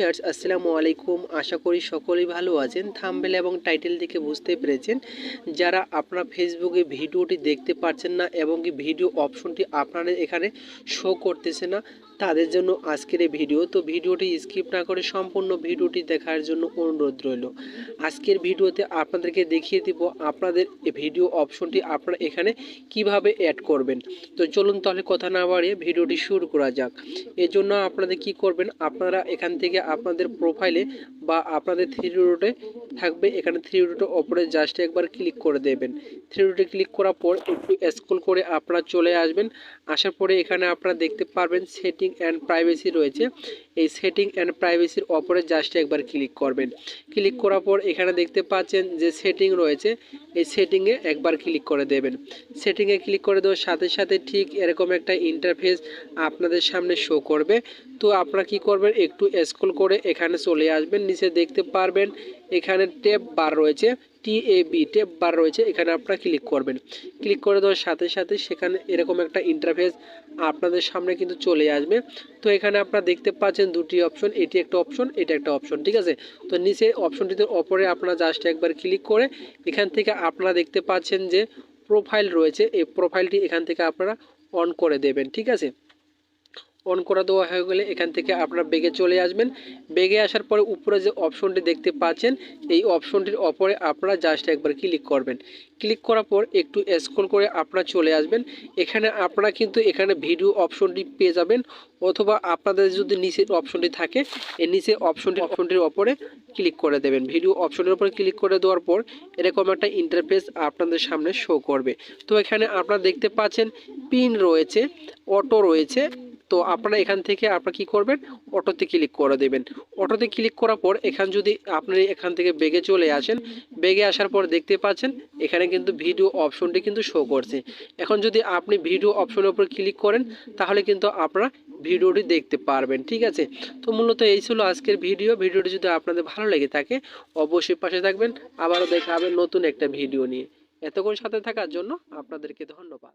Viewers, আসসালামু আলাইকুম। আশা করি সকলেই ভালো আছেন। থাম্বেল এবং টাইটেল দেখে বুঝতে পেরেছেন। যারা আপনারা ফেসবুকে ভিডিওটি দেখতে পাচ্ছেন না এবং কি ভিডিও অপশনটি আপনাদের এখানে শো করতেছে না তাদের জন্য আজকের এই ভিডিও। তো ভিডিওটি স্কিপ না করে সম্পূর্ণ ভিডিওটি দেখার জন্য অনুরোধ রইল। আজকের ভিডিওতে আপনাদেরকে দেখিয়ে দিব আপনাদের ভিডিও অপশনটি আপনারা এখানে কীভাবে অ্যাড করবেন। তো চলুন তাহলে কথা না বাড়িয়ে ভিডিওটি শুরু করা যাক। এর জন্য আপনাদের কি করবেন? আপনারা এখান থেকে আপনাদের প্রোফাইলে বা আপনাদের থ্রি রুটে থাকবে। এখানে থ্রি রুটের ওপরে জাস্ট একবার ক্লিক করে দেবেন। থ্রি রুটে ক্লিক করার পর একটু স্ক্রল করে আপনারা চলে আসবেন। আসার পরে এখানে আপনারা দেখতে পারবেন সেটিং অ্যান্ড প্রাইভেসি রয়েছে। এই সেটিং অ্যান্ড প্রাইভেসির ওপরে জাস্ট একবার ক্লিক করবেন। ক্লিক করার পর এখানে দেখতে পাচ্ছেন যে সেটিং রয়েছে। এই সেটিংয়ে একবার ক্লিক করে দেবেন। সেটিংয়ে ক্লিক করে দেওয়ার সাথে সাথে ঠিক এরকম একটা ইন্টারফেস আপনাদের সামনে শো করবে। তো আপনারা কি করবেন? একটু স্ক্রল করে এখানে চলে আসবেন। নিচে দেখতে পারবেন। এখানে টেপ বার রয়েছে টিএবি টেপ বার রয়েছে। এখানে আপনারা ক্লিক করবেন। ক্লিক করে দেওয়ার সাথে সাথে সেখানে এরকম একটা ইন্টারফেস আপনাদের সামনে কিন্তু চলে আসবে। তো এখানে আপনারা দেখতে পাচ্ছেন দুটি অপশন এটি একটা অপশন এটা একটা অপশন ঠিক আছে? তো নিচে অপশনটিতে ওপরে আপনারা জাস্ট একবার ক্লিক করে এখান থেকে আপনারা দেখতে পাচ্ছেন যে প্রোফাইল রয়েছে। এই প্রোফাইলটি এখান থেকে আপনারা অন করে দেবেন, ঠিক আছে? অন করা দেওয়া হয়ে গেলে এখান থেকে আপনারা বেগে চলে আসবেন। বেগে আসার পরে উপরে যে অপশনটি দেখতে পাচ্ছেন, এই অপশনটির ওপরে আপনারা জাস্ট একবার ক্লিক করবেন। ক্লিক করার পর একটু স্ক্রল করে আপনারা চলে আসবেন। এখানে আপনারা কিন্তু এখানে ভিডিও অপশনটি পেয়ে যাবেন অথবা আপনাদের যদি নিচের অপশনটি থাকে, এই নিচের অপশনটি অপশনটির ওপরে ক্লিক করে দেবেন। ভিডিও অপশনের উপরে ক্লিক করে দেওয়ার পর এরকম একটা ইন্টারফেস আপনাদের সামনে শো করবে। তো এখানে আপনারা দেখতে পাচ্ছেন পিন রয়েছে অটো রয়েছে তো আপনারা এখান থেকে আপনারা কি করবেন? অটোতে ক্লিক করে দেবেন। অটোতে ক্লিক করার পর এখান যদি আপনি এখান থেকে বেগে চলে আসেন, বেগে আসার পর দেখতে পাচ্ছেন এখানে কিন্তু ভিডিও অপশনটি কিন্তু শো করছে। এখন যদি আপনি ভিডিও অপশনের উপর ক্লিক করেন, তাহলে কিন্তু আপনারা ভিডিওটি দেখতে পারবেন, ঠিক আছে? তো মূলত এই ছিল আজকের ভিডিও ভিডিওটি যদি আপনাদের ভালো লেগে থাকে, অবশ্যই পাশে থাকবেন। আবারও দেখা হবে নতুন একটা ভিডিও নিয়ে। এতক্ষণ সাথে থাকার জন্য আপনাদেরকে ধন্যবাদ।